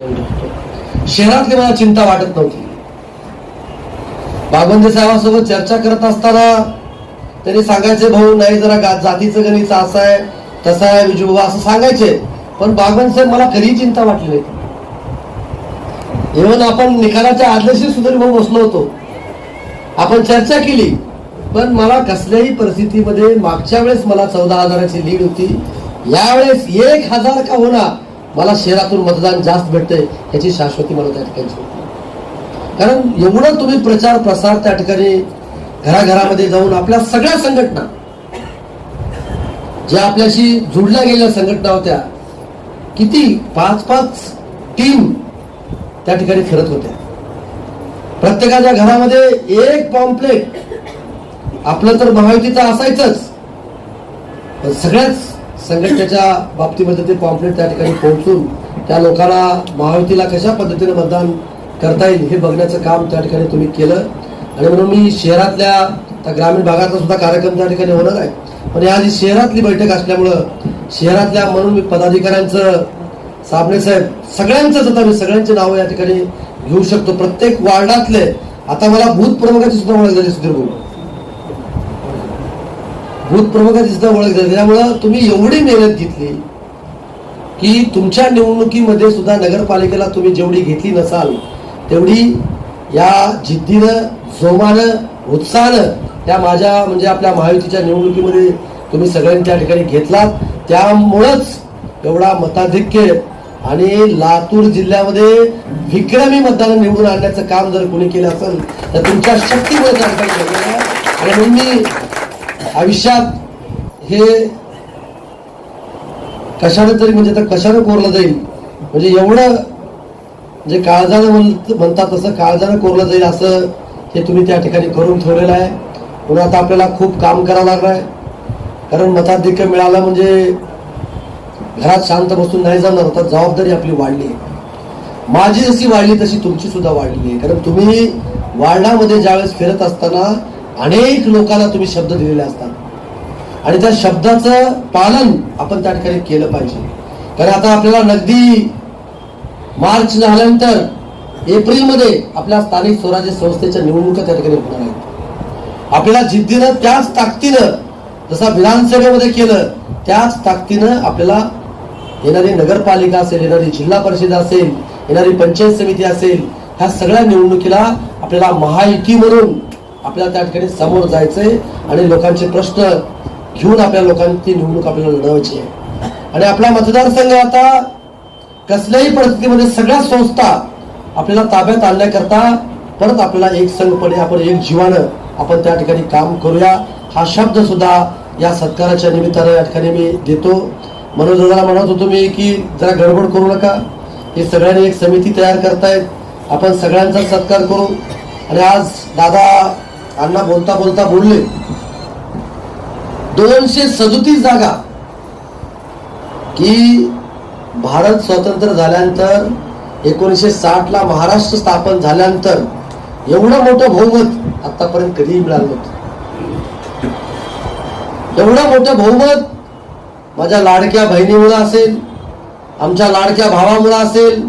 शहरातली मला चिंता वाटत नव्हती. बाबंदे साहेबांसोबत चर्चा करत असताना त्यांनी सांगायचे भाऊ नाही जरा जातीचं गणित असं आहे तसं आहे विजूबा असं सांगायचे. पण बागवंत साहेब मला कधीही चिंता वाटली नाही. इव्हन आपण निकालाच्या आदल्याशी सुद्धा भाऊ बसलो होतो. आपण चर्चा केली पण मला कसल्याही परिस्थितीमध्ये मागच्या वेळेस मला चौदा हजाराची लीड होती. यावेळेस एक हजार का होणार मला शहरातून मतदान जास्त भेटतंय याची शाश्वती मला त्या ठिकाणी कारण एवढं तुम्ही प्रचार प्रसार त्या ठिकाणी घराघरामध्ये जाऊन आपल्या सगळ्या संघटना ज्या आपल्याशी जुडल्या गेलेल्या संघटना होत्या किती पाच पाच टीम त्या ठिकाणी फिरत होत्या. प्रत्येकाच्या घरामध्ये एक पॉम्पलेट आपलं तर महायुतीचं असायचंच पण सगळ्याच संघटनेच्या बाबतीमध्ये ते पॉम्पलेट त्या ठिकाणी पोहोचून त्या लोकांना महायुतीला कशा पद्धतीने मतदान करता येईल हे बघण्याचं काम त्या ठिकाणी तुम्ही केलं. आणि म्हणून मी शहरातल्या त्या ग्रामीण भागातला सुद्धा कार्यक्रम त्या ठिकाणी होणार आहे. पण या आधी शहरातली बैठक असल्यामुळं शहरातल्या म्हणून मी पदाधिकाऱ्यांचं साबणे साहेब सगळ्यांचंच आता मी सगळ्यांची नावं या ठिकाणी घेऊ शकतो. प्रत्येक वार्डातले आता मला भूत प्रमुखाची सुद्धा ओळख झाली सुधीर भाऊ. भूतप्रमुखाची सुद्धा ओळख झाली त्यामुळं तुम्ही एवढी मेहनत घेतली की तुमच्या निवडणुकीमध्ये सुद्धा नगरपालिकेला तुम्ही जेवढी घेतली नसाल तेवढी या जिद्दीनं जोमानं उत्साहानं त्या माझ्या म्हणजे आपल्या महायुतीच्या निवडणुकीमध्ये तुम्ही सगळ्यांनी त्या ठिकाणी घेतलात. त्यामुळंच एवढा मताधिक्य आणि लातूर जिल्ह्यामध्ये विक्रमी मतदान निवडून आणण्याचं काम जर कोणी केलं असेल तर तुमच्या शक्तीमुळे आणि म्हणून मी आयुष्यात हे कशाने तरी म्हणजे आता कशाने कोरलं जाईल? म्हणजे एवढं जे काळजानं म्हण- म्हणतात तसं काळजानं कोरलं जाईल असं हे तुम्ही त्या ठिकाणी करून ठेवलेलं आहे. म्हणून आता आपल्याला खूप काम करावं लागणार आहे. कारण मताधिक्य मिळालं म्हणजे घरात शांत बसून नाही जाणार होता जबाबदारी आपली वाढली आहे. माझी जशी वाढली तशी तुमची सुद्धा वाढली आहे. कारण तुम्ही वार्डामध्ये ज्यावेळेस फिरत असताना अनेक लोकांना तुम्ही शब्द दिलेले असतात. आणि त्या शब्दाचं पालन आपण त्या ठिकाणी केलं पाहिजे. कारण आता आपल्याला नगदी मार्च झाल्यानंतर एप्रिलमध्ये आपल्या स्थानिक स्वराज्य संस्थेच्या निवडणुका त्या ठिकाणी होणार आहेत. आपल्याला जिद्दीनं त्याच ताकदीनं जसा विधानसभेमध्ये केलं त्याच ताकदीनं आपल्याला येणारी नगरपालिका असेल येणारी जिल्हा परिषद असेल येणारी पंचायत समिती असेल ह्या सगळ्या निवडणुकीला आपल्याला महायुती म्हणून आपल्याला त्या ठिकाणी समोर जायचंय आणि लोकांचे प्रश्न घेऊन आपल्या लोकांची निवडणूक आपल्याला लढवायची आहे. आणि आपला मतदारसंघ आता कसल्याही परिस्थितीमध्ये सगळ्या संस्था आपल्याला ताब्यात आणण्याकरता परत आपल्याला एक संघपणे आपण एक जीवानं आपण त्या ठिकाणी काम करूया. हा शब्द सुद्धा या सत्काराच्या निमित्तानं या ठिकाणी मी देतो. मनोज दादाला म्हणत होतो मी की जरा गडबड करू नका. हे सगळ्यांनी एक समिती तयार करतायत. आपण सगळ्यांचा सत्कार करू. आणि आज दादा अण्णा बोलता बोलता बोलले. दोनशे सदोतीस जागा की भारत स्वतंत्र झाल्यानंतर एकोणीसशे साठ ला महाराष्ट्र स्थापन झाल्यानंतर एवढं मोठं बहुमत आतापर्यंत कधीही मिळालं नव्हतं. एवढं मोठं बहुमत माझ्या लाडक्या बहिणीमुळं असेल आमच्या लाडक्या भावामुळं असेल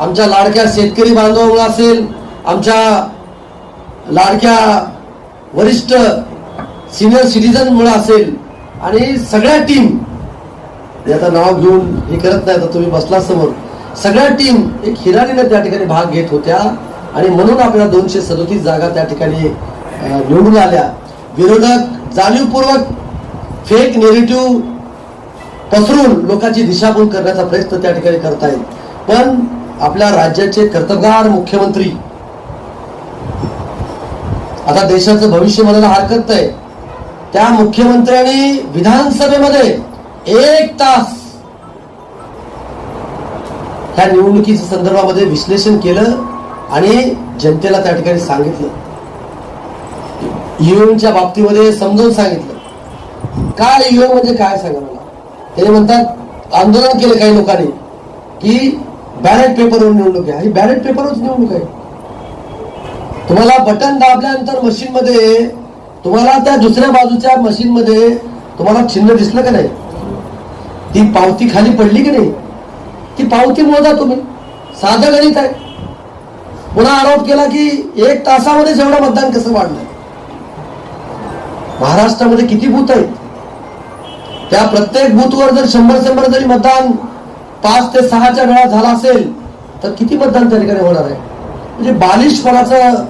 आमच्या लाडक्या शेतकरी बांधवामुळं असेल आमच्या लाडक्या वरिष्ठ सिनियर सिटीजन मुळे असेल आणि सगळ्या टीम याचा नाव घेऊन हे करत नाही तर तुम्ही बसला समोर. सगळ्या टीम एक हिराणीने त्या ठिकाणी भाग घेत होत्या आणि म्हणून आपल्याला दोनशे सदोतीस जागा त्या ठिकाणी निवडून आल्या. विरोधक जाणीवपूर्वक फेक नेगेटिव्ह पसरून लोकांची दिशाभूल करण्याचा प्रयत्न त्या ठिकाणी करतायत. पण आपल्या राज्याचे कर्तबगार मुख्यमंत्री आता देशाचं भविष्य म्हणायला हरकत नाही. त्या मुख्यमंत्र्यांनी विधानसभेमध्ये एक तास ह्या निवडणुकीच्या संदर्भामध्ये विश्लेषण केलं आणि जनतेला त्या ठिकाणी सांगितलं. ईव्हीएमच्या बाबतीमध्ये समजावून सांगितलं. काय ईव्हीएम म्हणजे काय सांगा मला? त्याने म्हणतात आंदोलन केलं काही लोकांनी की बॅलेट पेपरवर निवडणूक आहे. ही बॅलेट पेपरवरच निवडणूक आहे. तुम्हाला बटन दाबल्यानंतर मशीन मध्ये तुम्हाला त्या दुसऱ्या बाजूच्या मशीन मध्ये तुम्हाला चिन्ह दिसलं का नाही? ती पावती खाली पडली की नाही? ती पावती मोजा तुम्ही. साधं गणित आहे. पुन्हा आरोप केला की एक तासामध्ये जेवढं मतदान कसं वाढलं? महाराष्ट्रामध्ये किती बूथ आहेत? त्या प्रत्येक बूथवर जर शंभर शंभर जरी मतदान पाच ते सहाच्या वेळा झाला असेल तर किती मतदान त्या ठिकाणी होणार आहे? म्हणजे बालिशपणाचं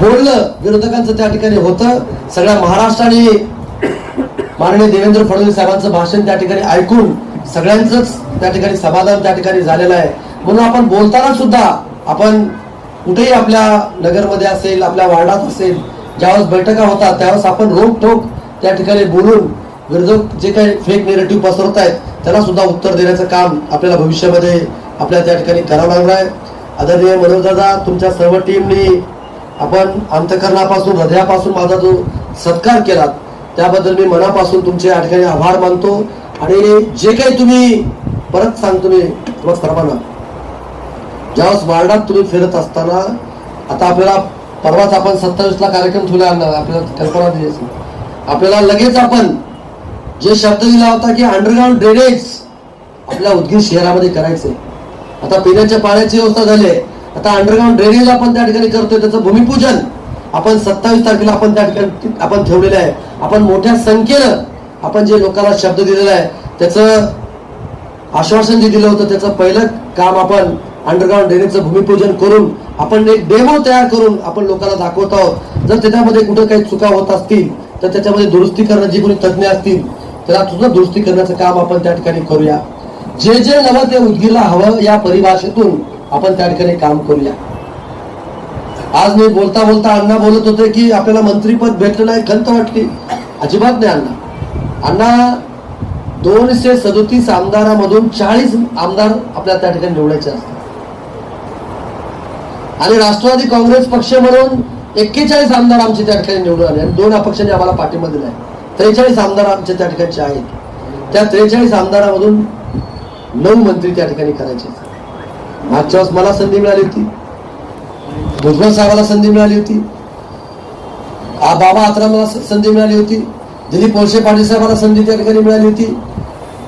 बोलणं विरोधकांचं त्या ठिकाणी होतं. सगळ्या महाराष्ट्राने माननीय देवेंद्र फडणवीस साहेबांचं भाषण त्या ठिकाणी ऐकून सगळ्यांचंच त्या ठिकाणी समाधान त्या ठिकाणी झालेलं आहे. म्हणून आपण बोलताना सुद्धा आपण कुठेही आपल्या नगरमध्ये असेल आपल्या वार्डात असेल ज्यावेळेस बैठका होतात त्यावेळेस आपण रोक ठोक त्या ठिकाणी बोलून विरोधक जे काही फेक नेरेटिव्ह पसरवत आहेत त्याला सुद्धा उत्तर देण्याचं काम आपल्याला भविष्यामध्ये आपल्याला त्या ठिकाणी करावं लागणार आहे. आदरणीय मनोजदादा तुमच्या सर्व टीमनी आपण अंतकरणापासून हृदयापासून माझा जो सत्कार केलात त्याबद्दल मी मनापासून तुमचे या ठिकाणी आभार मानतो. आणि जे काही तुम्ही परत सांगतो मी तुम्हाला सर्वांना. ज्यावेळेस वार्डात तुम्ही फिरत असताना आता आपल्याला परवाच आपण सत्तावीसला कार्यक्रम ठेवला आणणार आपल्याला कल्पना दिली आपल्याला लगेच आपण जे शब्द दिला होता की अंडरग्राऊंड ड्रेनेज आपल्या उदगीर शहरामध्ये करायचे आता पिण्याच्या पाण्याची व्यवस्था झाली आहे. आता अंडरग्राऊंड ड्रेनेज आपण त्या ठिकाणी करतोय त्याचं भूमिपूजन. आपण सत्तावीस तारखेला आपण त्या ठिकाणी आपण ठेवलेलं आहे. आपण मोठ्या संख्येनं आपण जे लोकांना शब्द दिलेला आहे त्याचं आश्वासन जे दिलं होतं त्याचं पहिलं काम आपण अंडरग्राऊंड ड्रेनेजचं भूमिपूजन करून आपण एक डेमो तयार करून आपण लोकांना दाखवत आहोत. जर त्याच्यामध्ये कुठं काही चुका होत असतील तर त्याच्यामध्ये दुरुस्ती करणं जी कोणी तज्ज्ञ असतील त्याला सुद्धा दुरुस्ती करण्याचं काम आपण त्या ठिकाणी करूया. जे जे नवं ते उदगीरला हवं या परिभाषेतून आपण त्या ठिकाणी काम करूया. आज मी बोलता बोलता अण्णा बोलत होते की आपल्याला मंत्रीपद भेटलं नाही खंत वाटली. अजिबात नाही अण्णा. अण्णा दोनशे सदोतीस आमदारामधून चाळीस आमदार आपल्या त्या ठिकाणी निवडायचे असतात. आणि राष्ट्रवादी काँग्रेस पक्ष म्हणून एक्केचाळीस आमदार आमचे त्या ठिकाणी निवडून आले आणि दोन अपक्षांनी आम्हाला पाठिंबा दिलाय. त्रेचाळीस आमदार आमचे त्या ठिकाणचे आहेत. त्या त्रेचाळीस आमदारामधून नऊ मंत्री त्या ठिकाणी करायचे मागच्या वेळेस मला संधी मिळाली होती. भुजबळ साहेबाला संधी मिळाली होती. आ बाबा आत्रामाला मला संधी मिळाली होती. दिलीप वळसे पाटील साहेबांना संधी त्या ठिकाणी मिळाली होती.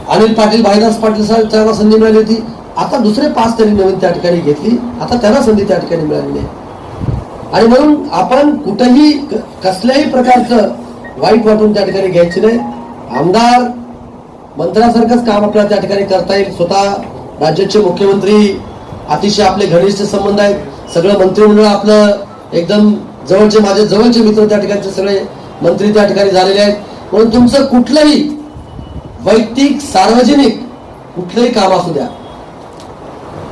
अनिल पाटील भाईदास पाटील साहेब त्यांना संधी मिळाली होती. आता दुसरे पाच तरी नवीन त्या ठिकाणी घेतली. आता त्यांना संधी त्या ठिकाणी मिळाली आहे. आणि म्हणून आपण कुठंही क- कसल्याही प्रकारचं वाईट वाटून त्या ठिकाणी घ्यायची नाही. आमदार मंत्र्यासारखंच काम आपल्याला त्या ठिकाणी करता येईल. स्वतः राज्याचे मुख्यमंत्री अतिशय आपले घनिष्ठ संबंध आहेत. सगळं मंत्रिमंडळ आपलं एकदम जवळचे माझे जवळचे मित्र त्या ठिकाणचे सगळे मंत्री त्या ठिकाणी झालेले आहेत. म्हणून तुमचं कुठलंही वैयक्तिक सार्वजनिक कुठलंही काम असू द्या.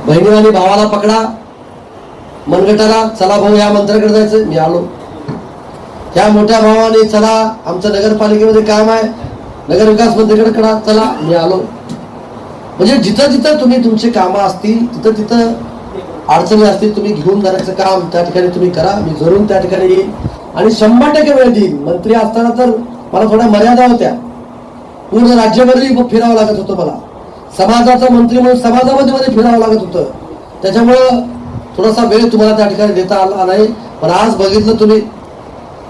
बहिणी आणि भावाला पकडा. मनगटाला चला भाऊ या मंत्र्याकडे जायचं. मी आलो. त्या मोठ्या भावाने चला आमचं नगरपालिकेमध्ये काम आहे. नगर विकास मंत्र्याकडे करा. चला. मी आलो. म्हणजे जिथं जिथं तुम्ही तुमची कामं असतील तिथं तिथं अडचणी असतील तुम्ही घेऊन जाण्याचं काम त्या ठिकाणी तुम्ही करा. मी जरूर त्या ठिकाणी येईल आणि शंभर टक्के वेळ देईन. मंत्री असताना तर मला थोड्या मर्यादा होत्या. पूर्ण राज्यभरही फिरावं लागत होतं मला. समाजाचा मंत्री म्हणून समाजामध्ये मध्ये फिरावं लागत होतं. त्याच्यामुळं थोडासा वेळ तुम्हाला त्या ठिकाणी देता आला नाही. पण आज बघितलं तुम्ही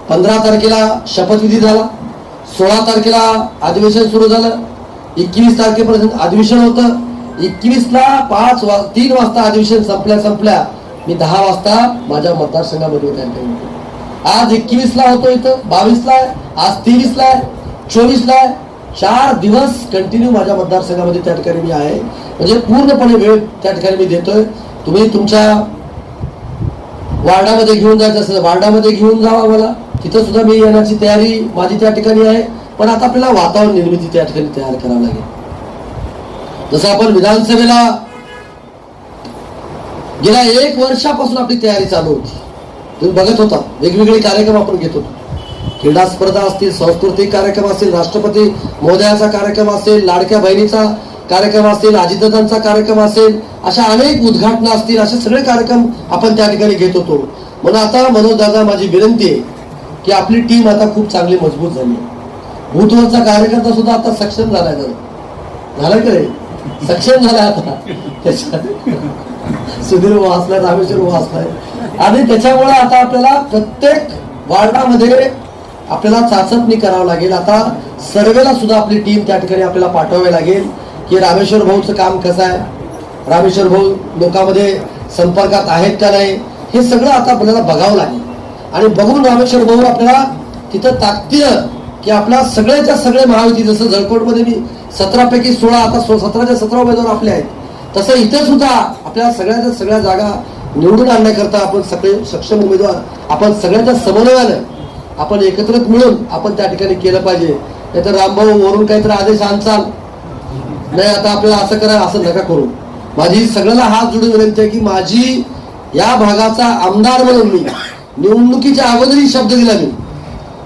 पंधरा तारखेला शपथविधी झाला. सोळा तारखेला अधिवेशन सुरू झालं. एकवीस तारखेपर्यंत अधिवेशन होतं. एकवीसला पाच वा तीन वाजता अधिवेशन संपल्या संपल्या. मी दहा वाजता माझ्या मतदारसंघामध्ये त्या होतो. आज एकवीसला होतो इथं. बावीसला आहे. आज तेवीसला आहे. चोवीसला आहे. चार दिवस कंटिन्यू माझ्या मतदारसंघामध्ये त्या ठिकाणी मी आहे. म्हणजे पूर्णपणे वेळ त्या ठिकाणी मी देतोय. तुम्ही तुमच्या वार्डामध्ये घेऊन जायचं असेल वार्डामध्ये घेऊन जावा मला. तिथं सुद्धा मी येण्याची तयारी माझी त्या ठिकाणी आहे. पण आता आपल्याला वातावरण निर्मिती त्या ठिकाणी तयार करावं लागेल. जसं आपण विधानसभेला गेल्या एक वर्षापासून आपली तयारी चालू होती. तुम्ही बघत होता वेगवेगळे कार्यक्रम आपण घेत होतो. क्रीडा स्पर्धा असतील सांस्कृतिक कार्यक्रम असतील राष्ट्रपती महोदयाचा कार्यक्रम असेल लाडक्या बहिणीचा कार्यक्रम असेल अजितदादांचा कार्यक्रम असेल अशा अनेक उद्घाटनं असतील असे सगळे कार्यक्रम आपण त्या ठिकाणी घेत होतो. म्हणून आता मनोज दादा माझी विनंती आहे की आपली टीम आता खूप चांगली मजबूत झाली आहे. बुथवरचा कार्यकर्ता सुद्धा आता सक्षम झालाय तर झालं का रे? सक्षम झालाय आता. त्याच्यात सुधीर वाचलाय रामेश्वर वाचलाय. आणि त्याच्यामुळे आता आपल्याला प्रत्येक वार्डामध्ये आपल्याला चाचपणी करावं लागेल. आता सर्वेला सुद्धा आपली टीम त्या ठिकाणी आपल्याला पाठवावी लागेल की रामेश्वर भाऊचं काम कसं आहे? रामेश्वर भाऊ लोकांमध्ये संपर्कात आहेत का नाही? हे सगळं आता आपल्याला बघावं लागेल. आणि बघून रामेश्वर भाऊ आपल्याला तिथं ताकदीनं की आपल्या सगळ्याच्या सगळे महायुती जसं जळकोटमध्ये मी सतरा पैकी सोळा आता सो- सतराच्या सतरा उमेदवार आपले आहेत तसं इथं सुद्धा आपल्या सगळ्याच्या सगळ्या जागा निवडून आणण्याकरता आपण सगळे सक्षम उमेदवार आपण सगळ्यांच्या समन्वयानं आपण एकत्रित मिळून आपण त्या ठिकाणी केलं पाहिजे. नाहीतर रामभाऊ वरून काहीतरी आदेश आणचाल. नाही आता आपल्याला असं करा असं नका करू. माझी सगळ्याला हात जोडून विनंती आहे की माझी या भागाचा आमदार म्हणून मी निवडणुकीच्या अगोदरही शब्द दिला मी.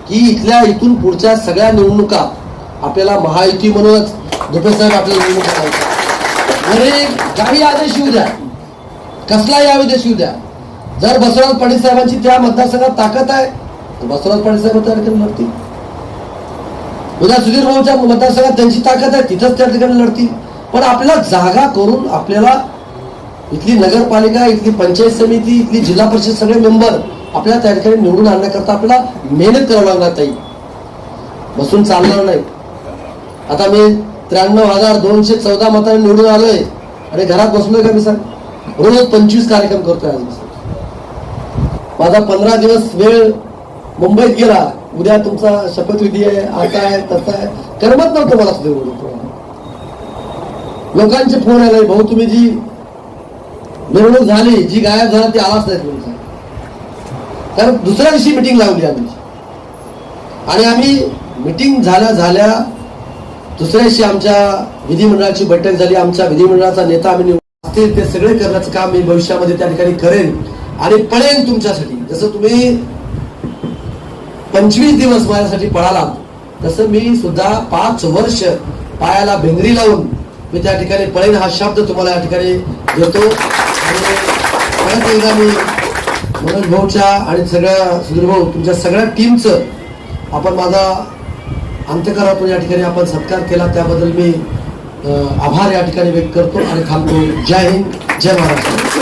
की इथल्या इथून पुढच्या सगळ्या निवडणुका आपल्याला महायुती म्हणूनच दुपे साहेब आपल्याला निवडणुका करायच्या. काही आदेश येऊ द्या. कसलाही आदेश येऊ द्या. जर बसवराज पाटील साहेबांची त्या मतदारसंघात ताकद आहे तर बसवराज पाटील साहेब त्या ठिकाणी लढतील. उद्या सुधीर भाऊच्या मतदारसंघात त्यांची ताकद आहे तिथंच त्या ठिकाणी लढतील. पण आपल्याला जागा करून आपल्याला इथली नगरपालिका इथली पंचायत समिती इथली जिल्हा परिषद सगळे मेंबर आपल्याला त्या ठिकाणी निवडून आणण्याकरता आपल्याला मेहनत करावं लागणार ताई. बसून चालणार नाही. आता मी त्र्याण्णव हजार दोनशे चौदा मतांनी निवडून आलोय. आणि घरात बसलोय का मी सर रोज पंचवीस कार्यक्रम करतोय आज मी. माझा पंधरा दिवस वेळ मुंबईत गेला. उद्या तुमचा शपथविधी आहे आता आहे तसा आहे. करमत नव्हतं मला सुद्धा एवढं. लोकांचे फोन आले भाऊ तुम्ही जी निवडणूक झाली जी गायब झाला ती आवाज नाही तुमचा. कारण दुसऱ्या दिवशी मिटिंग लावली आम्ही. आणि आम्ही मिटिंग झाल्या झाल्या दुसऱ्या दिवशी आमच्या विधिमंडळाची बैठक झाली. आमच्या विधिमंडळाचा नेता आम्ही निवडून असतील ते सगळे करण्याचं काम मी भविष्यामध्ये त्या ठिकाणी करेन आणि पळेन तुमच्यासाठी. जसं तुम्ही पंचवीस दिवस माझ्यासाठी पळाला तसं मी सुद्धा पाच वर्ष पायाला भेंगरी लावून मी त्या ठिकाणी पळेन हा शब्द तुम्हाला या ठिकाणी देतो. आणि परत एकदा मी मनोज भाऊच्या आणि सगळ्या सुधीर भाऊ तुमच्या सगळ्या टीमचं आपण माझा अंत्यकारातून या ठिकाणी आपण सत्कार केला. त्याबद्दल मी आभार या ठिकाणी व्यक्त करतो आणि थांबतो. जय हिंद जय महाराष्ट्र.